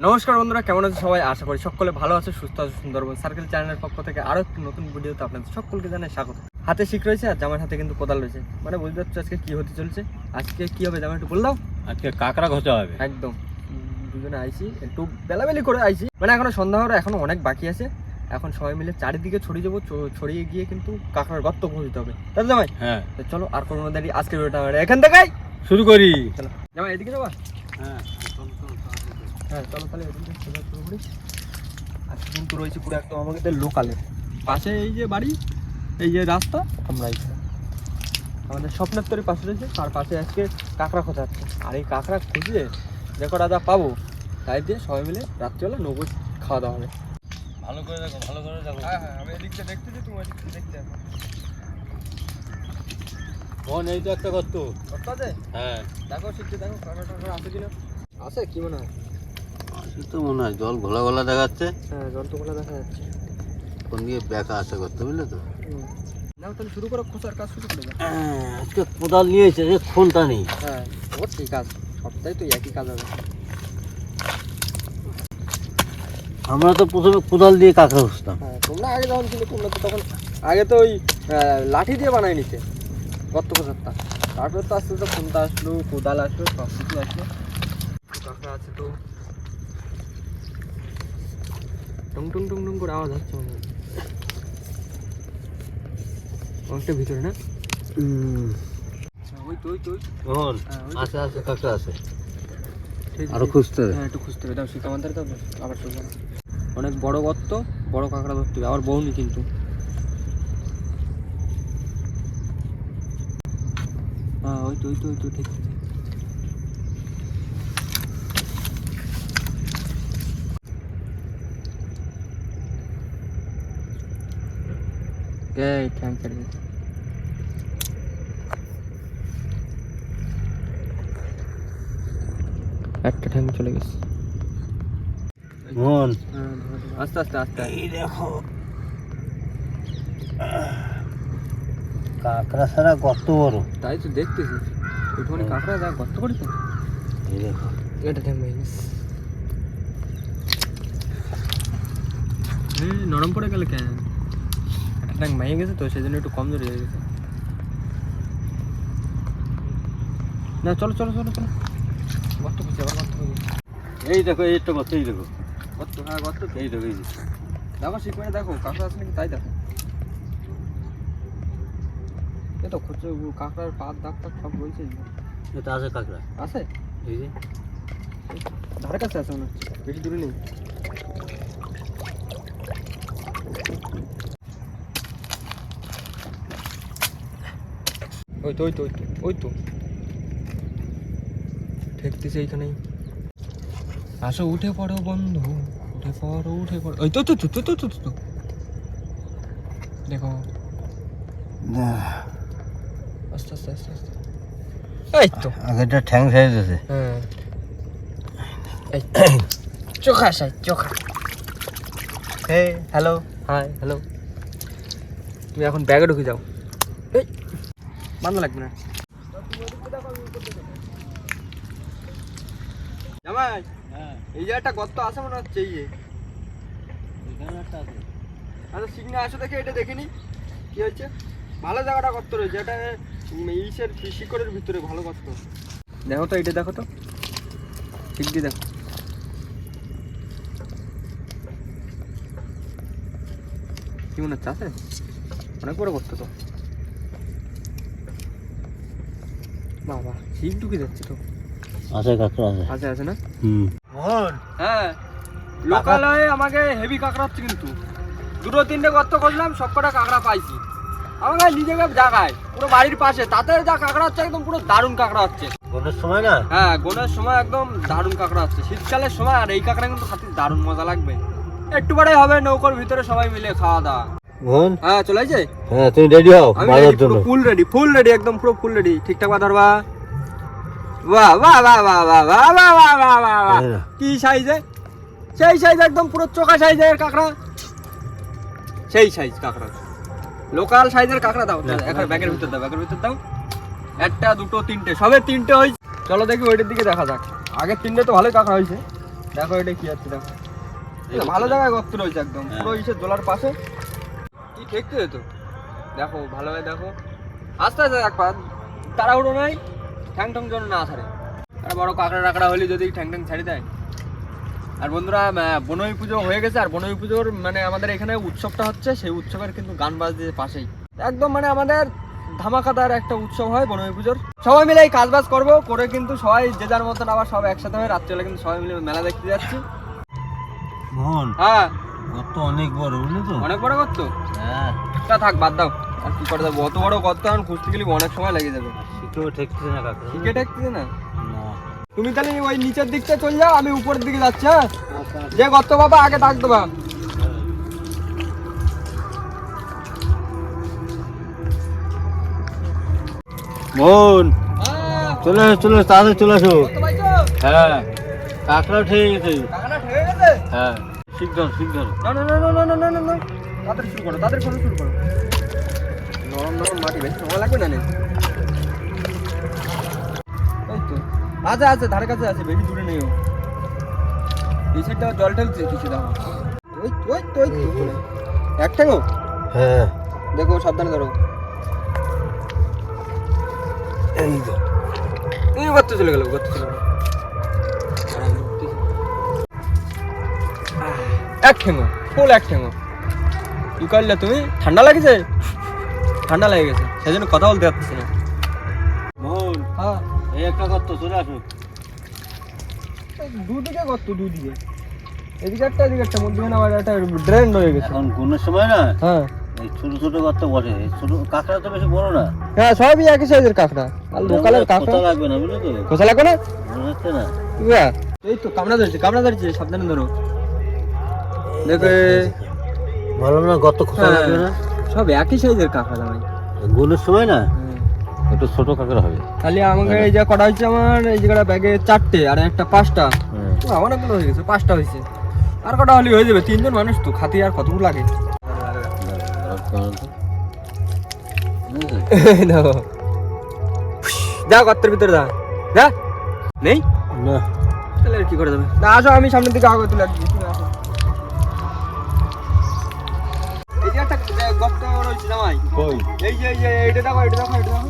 নমস্কার বন্ধুরা কেমন আছে সবাই? আশা করি সকলে ভালো আছে সুস্থ আছে সুন্দরবন সার্কেল চ্যানেলের পক্ষ থেকে আরও একটি নতুন ভিডিওতে আপনাদের সকলকে জানাই স্বাগত। হাতে শিখ রয়েছে আর জামার হাতে কিন্তু কোদাল রয়েছে। মানে বুঝতে পারছ আজকে কি হতে চলছে? আজকে কি হবে জামা একটু বল দাও। আজকে কাঁকড়া ঘষা হবে। একদম। দুজনে আইছি একটু বেলাবেলি করে আইছি মানে এখনও সন্ধ্যা হওয়ার এখনও অনেক বাকি আছে। এখন সবাই মিলে চারিদিকে ছড়িয়ে যাব ছড়িয়ে গিয়ে কিন্তু কাঁকড়ার গর্ত খুঁজতে হবে। তাহলে জামাই? হ্যাঁ। চলো আর কোনো দাঁড়িয়ে আজকের ভিডিওটা এখান থেকে শুরু করি। চলো। জামাই এদিকে যাবা? হ্যাঁ। হ্যাঁ চলো তাহলে এদিকে সোজা শুরু করি। আজকে কিন্তু রয়েছে পুরো একদম আমাদের লোকালে পাশে এই যে বাড়ি এই যে রাস্তা আমরা এইখানে আমাদের স্বপ্নের তরি পাশে রয়েছে তার পাশে আজকে কাঁকড়া খোঁজা হচ্ছে। আর এই কাঁকড়া খুঁজে যে কটা পাবো। তাই দিয়ে সবাই মিলে রাত্রিবেলা নৌকো খাওয়া দাওয়া হবে। ভালো করে দেখো ভালো করে দেখো। হ্যাঁ হ্যাঁ আমি এদিকটা দেখতেছি তুমি ওদিকটা দেখতে মন এই তো একটা করতো কত আছে? হ্যাঁ। দেখো শিখতে দেখো কাঁকড়া টাকড়া আছে কিনা। আছে কি মনে হয়? সে তো মনে হয় জল ঘোলা ঘোলা দেখাচ্ছে। হ্যাঁ জল তো খোলা দেখা যাচ্ছে। কোন দিকে ব্যাকা করতে বুঝলে তো? নাও তাহলে শুরু করো খোঁজার কাজ শুরু করে দাও। আজকে কোদাল যে খুনটা নেই। হ্যাঁ ও ঠিক আছে সপ্তাহে তো একই কাজ হবে। আমরা তো প্রথমে কোদাল দিয়ে কাঁকড়া ঘষতাম হ্যাঁ তোমরা আগে যখন ছিল তোমরা তো তখন আগে তো ওই লাঠি দিয়ে বানাই নিতে গর্ত খোঁজারটা তারপরে তো আস্তে আস্তে ফোনটা আসলো কোদাল আসলো সব কিছু আসলো। কাঁকড়া আছে তো টুং টুং টুং টুং করে আওয়াজ হচ্ছে মনে হয়। অনেকটা ভিতরে না? ওই তো ওই তো ওই তো। মোহন হ্যাঁ, ওই তো। আছে আছে কাঁকড়া আছে। আরও খুঁজতে হবে। হ্যাঁ একটু খুঁজতে হবে। দাও শিখা আমাদের দাও আবার চলবে অনেক বড় গর্ত বড় কাঁকড়া ধরতে হবে। আবার বউনি কিন্তু। হ্যাঁ ওই তো ওই তো ওই তো ঠিক। আছে। ঠ্যাং ছেড়ে দিয়েছে। একটা ঠ্যাং চলে গেছে। ধরো। আস্তে আস্তে আস্তে। এই দেখো। কাঁকড়া ছাড়া কত বড়? তাই তো দেখতেছি। ওইখানে কাঁকড়া যা গর্ত করেছে। এই দেখো। এটা ঠ্যাং নরম পড়ে গেলে কেন? ঠ্যাং ভেঙে গেছে তো সেই জন্য একটু কমজোরি হয়ে গেছে না চলো চলো চলো চলো গর্ত খুঁজছে আবার গর্ত এই দেখো এই একটা কত এই দেখো গর্ত হ্যাঁ গর্ত। এই দেখো এই দেখো শিখ করে দেখো কাঁকড়া আছে নাকি তাই দেখো এ তো খুঁজছে কাঁকড়ার পাত দাগ টাক সব রয়েছে এটা আছে কাঁকড়া আছে এই যে ধারে কাছে আছে মনে হচ্ছে বেশি দূরে নেই ওই তো ওই তো ওই তো ওই তো। ঠেকতেছে এইখানেই। আসো উঠে পড়ো বন্ধু উঠে পড়ো উঠে পড়ো। ওই তো তো তো তো তো তো তো দেখো। আস্তে আস্তে আস্তে আস্তে। এই তো। আগেরটা ঠ্যাং সাইজ আছে হ্যাঁ। চোখা সাই চোখা। Hey hello. Hi hello. তুমি এখন ব্যাগে ঢুকে যাও। বান্ধা লাগবে না। জামাই হ্যাঁ। এই যে একটা গর্ত আছে মনে হচ্ছে এই আচ্ছা সিগনা আসো দেখে এটা দেখিনি কি হচ্ছে ভালো জায়গাটা গর্ত রয়েছে এটা ইসের শিকড়ের ভিতরে ভালো গর্ত। দেখো তো এটা দেখো তো। ঠিক দিয়ে দেখো। কি মনে হচ্ছে আছে? অনেক বড় গর্ত তো। বাবা ঠিক ঢুকে যাচ্ছে তো। আছে কাঁকড়া আছে। আছে আছে না? হুম। হ্যাঁ লোকালয়ে আমাকে হেভি কাঁকড়া হচ্ছে কিন্তু। দুটো তিনটে গর্ত করলাম সব কটা কাঁকড়া পাইছি। আমাকে নিজেকে জায়গায় পুরো বাড়ির পাশে। তাতে যা কাঁকড়া হচ্ছে একদম পুরো দারুণ কাঁকড়া হচ্ছে। বনের সময় না? হ্যাঁ গোনের সময় একদম দারুণ কাঁকড়া হচ্ছে। শীতকালের সময় আর এই কাঁকড়া কিন্তু খাতে দারুণ মজা লাগবে। একটু পরে হবে নৌকোর ভিতরে সবাই মিলে খাওয়া দাওয়া মোহন হ্যাঁ চলে হ্যাঁ তুমি রেডি হও মারার জন্য ফুল রেডি ফুল রেডি একদম পুরো ফুল রেডি ঠিকঠাক ধরবা বাহ বাহ বাহ বাহ বাহ বাহ বাহ বাহ বাহ বাহ বাহ কি সাইজে সেই সাইজ একদম পুরো চোখা সাইজের কাঁকড়া সেই সাইজ কাঁকড়া লোকাল সাইজের কাঁকড়া দাও এখন ব্যাগের ভিতর দাও ব্যাগের ভিতর দাও একটা দুটো তিনটে সবে তিনটে হয়েছে চলো দেখি ওইটার দিকে দেখা যাক আগের তিনটে তো ভালোই কাঁকড়া হয়েছে দেখো এটা কি আছে দেখো ভালো জায়গায় গর্ত রয়েছে একদম হ্যাঁ। পুরো ইসের দোলার পাশে দেখতে তো দেখো ভালোভাবে দেখো। আস্তে আস্তে এক পা তাড়াহুড়ো নাই ঠ্যাং ঠ্যাং যেন না ছাড়ে। আর বড় কাঁকড়া টাকড়া হলে যদি ঠ্যাং ঠ্যাং ছাড়ি দেয়। আর বন্ধুরা বনই পুজো হয়ে গেছে আর বনই পুজোর মানে আমাদের এখানে উৎসবটা হচ্ছে সেই উৎসবের কিন্তু গান বাজছে পাশেই। একদম মানে আমাদের ধামাকাদার একটা উৎসব হয় বনই পুজোর। সবাই মিলে এই কাজ বাজ করব করে কিন্তু সবাই যে যার মতন আবার সব একসাথে হয়ে রাত্রিবেলা কিন্তু সবাই মিলে মেলা দেখতে যাচ্ছি। মোহন। হ্যাঁ। গর্ত অনেক বড় বুঝলি তো? অনেক বড় গর্ত হ্যাঁ। তা থাক বাদ দাও। আর কি করে দেবো? অত বড় গর্ত এখন খুঁজতে গেলে অনেক সময় লেগে যাবে। শিখেও ঠেকছে না কাকা। না? তুমি তাহলে ওই নিচের দিকটা চলে যাও আমি উপরের দিকে যাচ্ছি হ্যাঁ? যে গর্ত বাবা আগে ডাক দেবা মোহন হ্যাঁ, চলে আসো চলে আসো তাড়াতাড়ি চলে আসো। হ্যাঁ কাঁকড়া ঠেকে গেছে। ঠেকে গেছে? হ্যাঁ। শিখ ধর শিখ ধর না না না না না না না না না তাড়াতাড়ি শুরু করো তাড়াতাড়ি করো শুরু করো। নরম নরম মাটি বেশি সময় লাগবে না এই তো। আছে আছে ধারে কাছে আছে বেশি দূরে নেই ও। এই সাইডটা জল ঠেলছে কিছু দেখো ওই তো, ওই তো ওই এক ঠেঙ্গো হ্যাঁ। দেখো সাবধানে ধরো। এই তো এই গর্ত চলে গেল গর্ত চলে গেল। এক ঠেঙ্গো ফুল এক ঠেঙ্গো কি করলে তুমি? ঠান্ডা লাগছে? ঠান্ডা লেগে গেছে সেই জন্য কথা বলতে পারতেছি না। মোহন হ্যাঁ। এই একটা গর্ত চলে আসো দুদিকে গর্ত দুদিকে। এদিকে একটা এদিকে একটা মধ্যখানে আবার একটা ড্রেন রয়ে গেছে। এখন গুণের সময় না? হ্যাঁ। এই ছোট ছোট গর্ত বসে ছোট কাঁকড়া তো বেশি বড় না। হ্যাঁ সবই একই সাইজের কাঁকড়া। আর লোকালের কাঁকড়া কোথা লাগবে না বুঝলি তো? কোথা লাগবে না? না। এই তো কামড়া ধরছে কামড়া ধরছে সাবধানে ধরো। দেখো ভালো না গর্ত খোঁচা হ্যাঁ, লাগবে না? সব একই সাইজের কাঁকড়া দামাই গুণের সময় না? একটু ছোট কাঁকড়া হবে। খালি আমাকে এই যে কটা হচ্ছে আমার এই যে কটা ব্যাগে চারটে আর একটা পাঁচটা। হ্যাঁ। অনেকগুলো হয়ে গেছে পাঁচটা হয়েছে। আর কটা হলে হয়ে যাবে? তিনজন মানুষ তো খাতি আর কতগুলো লাগে? যা গর্তের ভিতরে যা। যা নেই? না। তাহলে কি করে দেবে? না আসো আমি সামনের দিকে আগে তুলে রাখছি গর্ত রয়েছে জামাই কই? এই যে এই যে এইটা দেখো এটা দেখো এটা দেখো।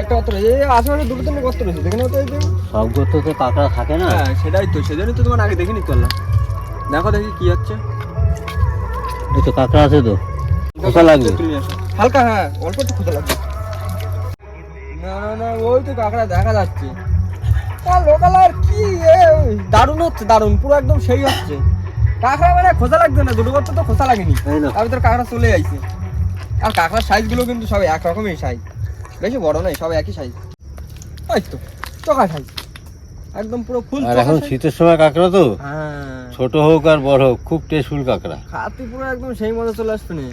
একটা গর্ত রয়েছে। এই আশেপাশে দুটো তিনটে গর্ত রয়েছে দেখে নাও তো এই যে। সব গর্ত তো কাঁকড়া থাকে না। হ্যাঁ সেটাই তো সেজন্যই তো তোমার আগে দেখে নিতে পারলাম দেখো দেখি কি হচ্ছে। এই তো কাঁকড়া আছে তো। খোঁচা লাগবে? হালকা হ্যাঁ অল্প একটু খোঁজা লাগবে। না না না ওই তো কাঁকড়া দেখা যাচ্ছে। আর লোকাল আর কি দারুণ হচ্ছে দারুণ পুরো একদম সেই হচ্ছে। কাঁকড়া মানে খোঁজা লাগবে না দুটো করতে তো খোঁজা লাগেনি। তার ভিতরে কাঁকড়া চলে আইছে। আর কাঁকড়ার সাইজগুলো কিন্তু সব একরকমই সাইজ বেশি বড় নয় সব একই সাইজ ওই তো চোখা সাইজ একদম পুরো ফুল আর এখন শীতের সময় কাঁকড়া তো? হ্যাঁ। ছোট হোক আর বড় হোক খুব টেস্টফুল কাঁকড়া। খাতে পুরো একদম সেই মজা চলে আসবে না।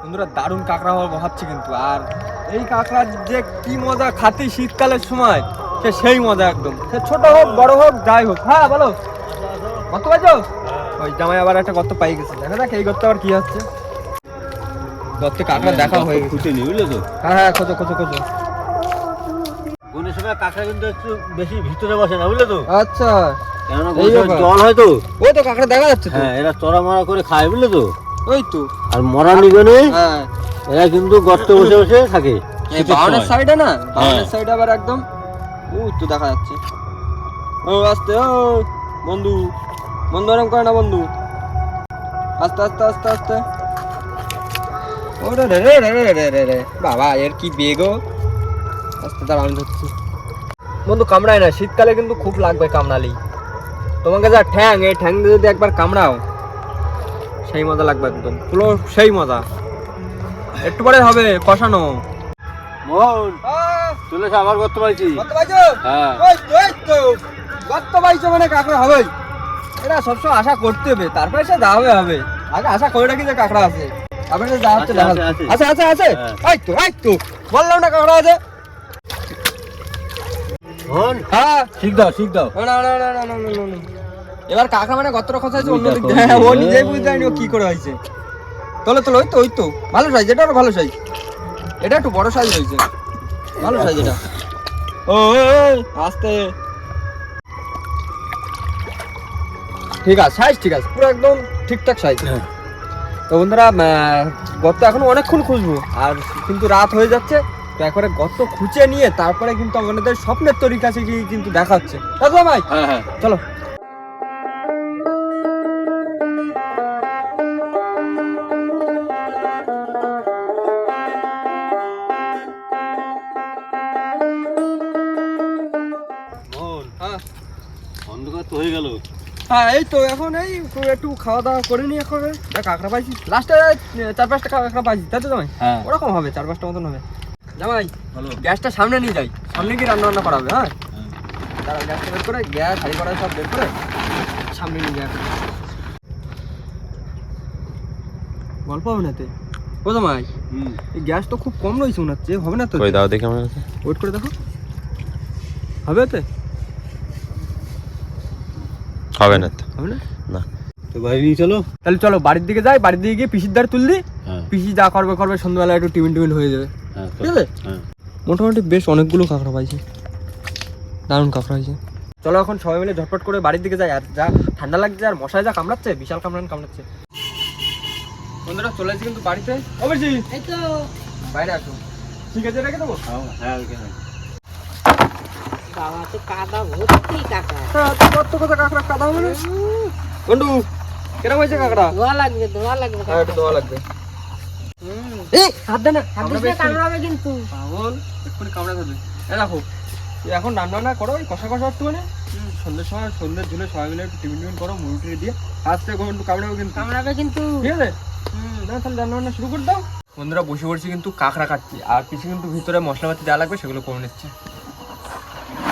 বন্ধুরা দারুণ কাঁকড়া হওয়া ভাবছি কিন্তু। আর এই কাঁকড়ার যে কি মজা খাতে শীতকালের সময় সে সেই মজা একদম। সে ছোট হোক বড় হোক যাই হোক। হ্যাঁ বলো। কত পাইছো ওই জামাই আবার একটা গর্ত পাই গেছে। দেখা যাক এই গর্তে আবার কি হচ্ছে। গর্তে কাঁকড়া দেখা হয়ে গেছে। নি বুঝলে তো? হ্যাঁ হ্যাঁ খোঁজো খোঁজো খোঁজো। গুণের সময় কাঁকড়া কিন্তু একটু বেশি ভিতরে বসে না বুঝলে তো? আচ্ছা। কেননা এই গুণের সময় ব্যাপার। জল হয় তো। ওই তো কাঁকড়া দেখা যাচ্ছে হ্যাঁ এরা চড়া মরা করে খায় বুঝলে তো? ওই তো। আর মরা নিগনে হ্যাঁ। এরা কিন্তু গর্তে বসে বসে থাকে। বাউনের সাইডে না? বাউনের হ্যাঁ। সাইডে আবার একদম তো দেখা যাচ্ছে। ও আস্তে ও বন্ধু। বন্ধু এরকম করে না বন্ধু? আস্তে আস্তে আস্তে আস্তে। ওরে রে রে রে রে রে রে রে। বাবা এর কি বেগো আস্তে দাঁড়া আমি ধরছি। বন্ধু কামড়ায় না শীতকালে কিন্তু খুব লাগবে কামড়ালেই। তোমাকে যা ঠ্যাং এই ঠ্যাং দিয়ে যদি একবার কামড়াও সেই মজা লাগবে একদম। পুরো সেই মজা। একটু পরে হবে কষানো। মোহন চলে আবার করতে পারছি হ্যাঁ। ওই তো তো গর্ত পাইছো মানে কাঁকড়া হবেই। এটা সবসময় আশা করতে হবে তারপরে সে যা হবে। আগে আশা করে রাখি যে কাঁকড়া আছে। তারপরে সে যা হচ্ছে আছে, আছে, আছে। আছে হ্যাঁ। এই তো এই তো। বললাম না কাঁকড়া আছে। হ্যাঁ। শিখ দাও শিখ দাও। না না না না না না। এবার কাঁকড়া মানে গর্তটা খোঁজা আছে অন্য দিক দিয়ে। হ্যাঁ ও নিজেই বুঝতে পারিনি ও কি করে হয়েছে। তোলো তোলো ওই তো ওই তো। ভালো সাইজ এটা আরও ভালো সাইজ এটা একটু বড় সাইজ হয়েছে। ভালো সাইজ এটা। ও, ও, আস্তে। ঠিক আছে সাইজ ঠিক আছে পুরো একদম ঠিকঠাক সাইজ হ্যাঁ। তো বন্ধুরা গর্ত এখন অনেকক্ষণ খুঁজবো আর কিন্তু রাত হয়ে যাচ্ছে তো একবারে গর্ত খুঁজে নিয়ে তারপরে কিন্তু আমাদের স্বপ্নের তরিকা কাছে গিয়ে কিন্তু দেখাচ্ছে। দেখো দাদা ভাই? হ্যাঁ হ্যাঁ। চলো। হ্যাঁ এই তো এখন এই একটু খাওয়া দাওয়া করে নি এখন। কাঁকড়া পাইছি লাস্টে চার পাঁচটা কাঁকড়া পাইছি তাই তো জামাই? হ্যাঁ। ওরকম হবে চার পাঁচটা মতন হবে। জামাই গ্যাসটা সামনে নিয়ে যাই। সামনে গিয়ে রান্না বান্না করা হবে হ্যাঁ। তারা গ্যাসটা বের করে গ্যাস হাড়ি কড়াই সব বের করে সামনে নিয়ে যায় গল্প হবে না তে? ও জামাই এই গ্যাস তো খুব কম রয়েছে মনে হচ্ছে হবে না তো? দাও দেখি আমার ওয়েট করে দেখো। হবে ওতে হবে না তো। হবে না? না। তো বাইরে নিয়ে চলো। তাহলে চলো বাড়ির দিকে যাই বাড়ির দিকে গিয়ে পিসির দ্বার তুললি। হ্যাঁ। পিসি যা করবে করবে সন্ধ্যাবেলা একটু টিফিন টিফিন হয়ে যাবে। হ্যাঁ ঠিক আছে? হ্যাঁ। মোটামুটি বেশ অনেকগুলো কাঁকড়া পাইছি। দারুণ কাঁকড়া হয়েছে। চলো এখন সবাই মিলে ঝটপট করে বাড়ির দিকে যাই। আর যা ঠান্ডা লাগছে আর মশায় যা কামড়াচ্ছে বিশাল কামড়ান কামড়াচ্ছে। বন্ধুরা চলে এসেছি কিন্তু বাড়িতে। অবশ্যই। এই তো। বাইরে আসো। ঠিক আছে রেখে দেবো? হ্যাঁ ওইখানে। তো কাদা ভর্তি কাকা। কত কাদা হবে না? বন্ধু কেরম হয়েছে কাঁকড়া ধোয়া লাগবে ধোয়া লাগবে হ্যাঁ একটু লাগবে। না না, কিন্তু। এখন রান্না বান্না করো ওই কষা কষা একটু মানে সন্ধ্যের সময় সন্ধ্যের ঝুলে সবাই মিলে একটু টিফিন টিফিন করো মুড়ি টুড়ি দিয়ে। আস্তে করে একটু কামড়াবে কিন্তু। কামড়াবে কিন্তু। ঠিক আছে? না তাহলে রান্না বান্না শুরু করে দাও। বন্ধুরা বসে বসে কিন্তু কাঁকড়া কাটছি আর কিছু কিন্তু ভিতরে মশলাপাতি দেওয়া লাগবে সেগুলো করে নিচ্ছে।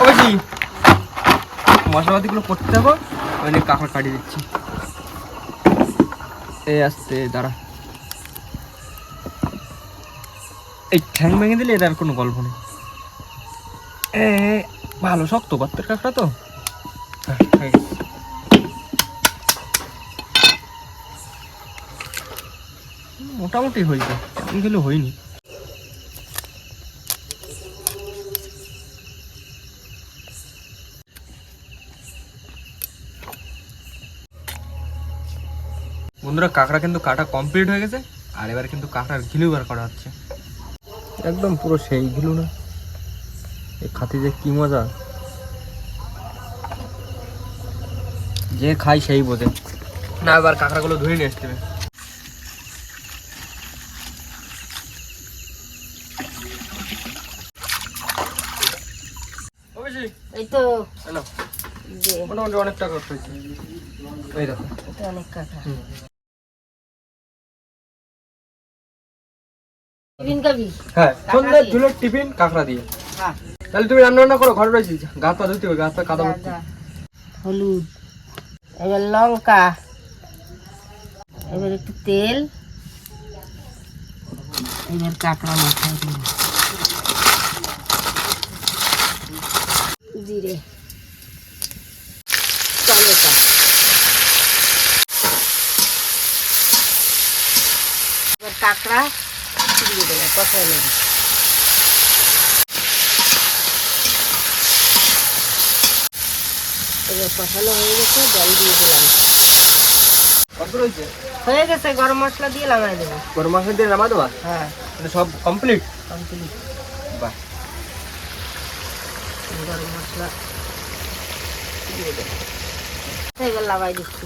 অবশ্যই মশলাপাতিগুলো করতে থাকো আমি কাঁকড়া কাটিয়ে দিচ্ছি। এই আসতে দাঁড়া। এই ঠ্যাং ভেঙে দিলে এর আর কোনো গল্প নেই। এ ভালো শক্ত বাত্তের কাঁকড়া তো। হ্যাঁ, মোটামুটি হয়েছে তেমন গেলে হয়নি। বন্ধুরা কাঁকড়া কিন্তু কাটা কমপ্লিট হয়ে গেছে আর এবার কিন্তু কাঁকড়ার ঘিলু বার করা হচ্ছে। একদম পুরো সেই ঘিলু না। এই খাতি যে কি মজা। যে খাই সেই বোঝে। না এবার কাঁকড়াগুলো ধুয়ে নিয়ে আসতে হবে। এই তো। মোটামুটি অনেক টাকা হয়েছে। এই দেখো। এটা অনেক কাকা টিফিন খাবি? হ্যাঁ সন্ধ্যার ঝুলের টিফিন কাঁকড়া দিয়ে। হ্যাঁ। তাহলে তুমি রান্না বান্না করো ঘরে রয়েছি গা পা ধুতে হবে গা পা কাদা ভর্তি। হলুদ এবার লঙ্কা এবার একটু তেল এবার কাঁকড়া মাথায় দিন জিরে টমেটো এবার কাঁকড়া দিয়ে দেবো কষাই নেবে এবার কষানো হয়ে গেছে জল দিয়ে দিলাম হয়ে গেছে গরম মশলা দিয়ে দেবো। গরম মশলা দিয়ে নামা দেবা? হ্যাঁ। সব কমপ্লিট কমপ্লিট বাহ। গরম মশলা দিয়ে দেবো। এবার লাগাই দিচ্ছি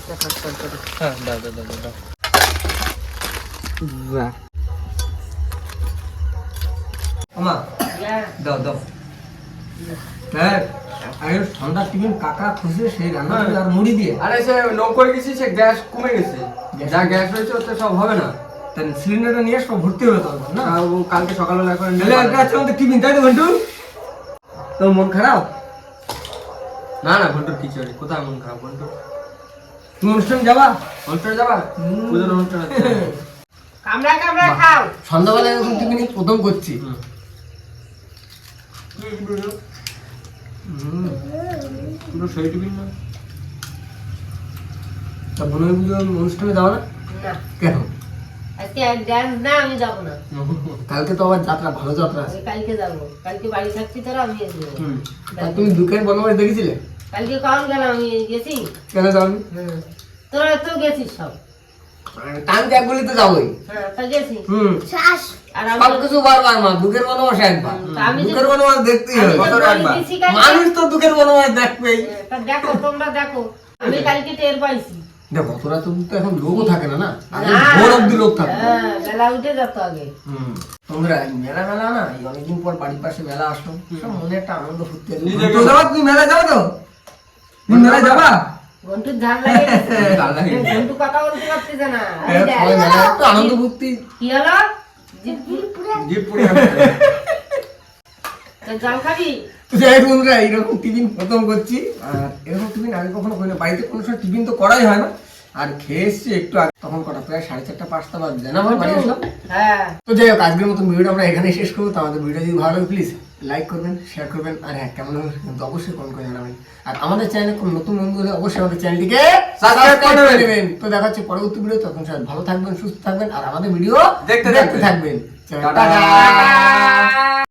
হ্যাঁ দাও, দাও। বাহ। আমা দাও দাও। হ্যাঁ ঠান্ডা টিফিন কাকা খুশি সেই রান্না আর মুড়ি দিয়ে। আরে সে নৌকো গেছি সে গ্যাস কমে গেছে। যা গ্যাস ওতে সব হবে না। তাই সিলিন্ডারটা নিয়ে সব ভর্তি হলো তখন না? ও কালকে সকালবেলা করে আছে আমাদের টিফিন তাই তো ঘন্টু তোর মন খারাপ? না না ঘন্টুর কিছু নেই। কোথায় মন খারাপ ঘন্টু তুমি অনুষ্ঠান যাবা? অনুষ্ঠানে যাবা? পুজোর অনুষ্ঠান আছে কামড়া কামড়া খাও। সন্ধ্যাবেলায় এখন টিফিন প্রথম করছি। পুরো সেই টিফিন না তা মনে হয় পুজো অনুষ্ঠানে যাওয়া না না কেন আজকে ডান্স না আমি যাব না কালকে তো আবার যাত্রা ভালো যাত্রা আছে আমি কালকে যাব কালকে বাড়ি থাকছি তোরা আমি যাব হুম তা তুমি দুঃখের বনবাস দেখেছিলে কালকে কখন গেলাম আমি গেছি কেন যাবি হুম তোরা তো গেছিস সব ত্যাগ বলি তো যাবোই। হ্যাঁ তা গেছি হুম সব কিছু বারবার মা দুঃখের বনবাস একবার। তা আমি যে- দুঃখের বনবাস দেখতেই হবে। যে বছরে বলি একবার। দিছি কালকে- মানুষ তো দুঃখের বনবাস দেখবেই। দেখো তোমরা দেখো। আমি কালকে টের পাইছি। দেখো তোরা তো তো এখন লোকও থাকে না না? ভোর অব্দি লোক থাকে হ্যাঁ উঠে যেত আগে। তোমরা মেলা মেলা না এই অনেকদিন পর বাড়ির পাশে মেলা আসলো। সব মনে একটা আনন্দ। যাবা তুমি মেলা যাও তো? তুমি মেলা যাবা? ঘন্টুর ঝাল লাগে গেছে। ঝাল লাগে গেছে। ঘন্টু কথা বলতে পারতেছে না। এই হ্যাঁ, একটু আনন্দ কি হলো? জল খাবি? যাই বন্ধুরা এইরকম টিফিন প্রথম করছি। আর এরকম টিফিন আগে কখনো করি না বাড়িতে কোনো সময় টিফিন তো করাই হয় না। আর খেয়ে এসছি একটু আগে। তখন কটা? প্রায় সাড়ে চারটা পাঁচটা বাজে। না আমার বাড়ি আসলাম হ্যাঁ। তো যাই হোক আজকের মতো ভিডিওটা আমরা এখানে শেষ করব। তো আমাদের ভিডিও যদি ভালো লাগে প্লিজ লাইক করবেন শেয়ার করবেন আর হ্যাঁ কেমন হবে কিন্তু অবশ্যই কমেন্ট করে জানাবেন। আর আমাদের চ্যানেলে কোনো নতুন বন্ধু হলে অবশ্যই আমাদের চ্যানেলটিকে সাবস্ক্রাইব করে দেবেন তো দেখা হচ্ছে পরবর্তী ভিডিও তখন সবাই ভালো থাকবেন সুস্থ থাকবেন আর আমাদের ভিডিও দেখতে দেখতে থাকবেন। টাটা।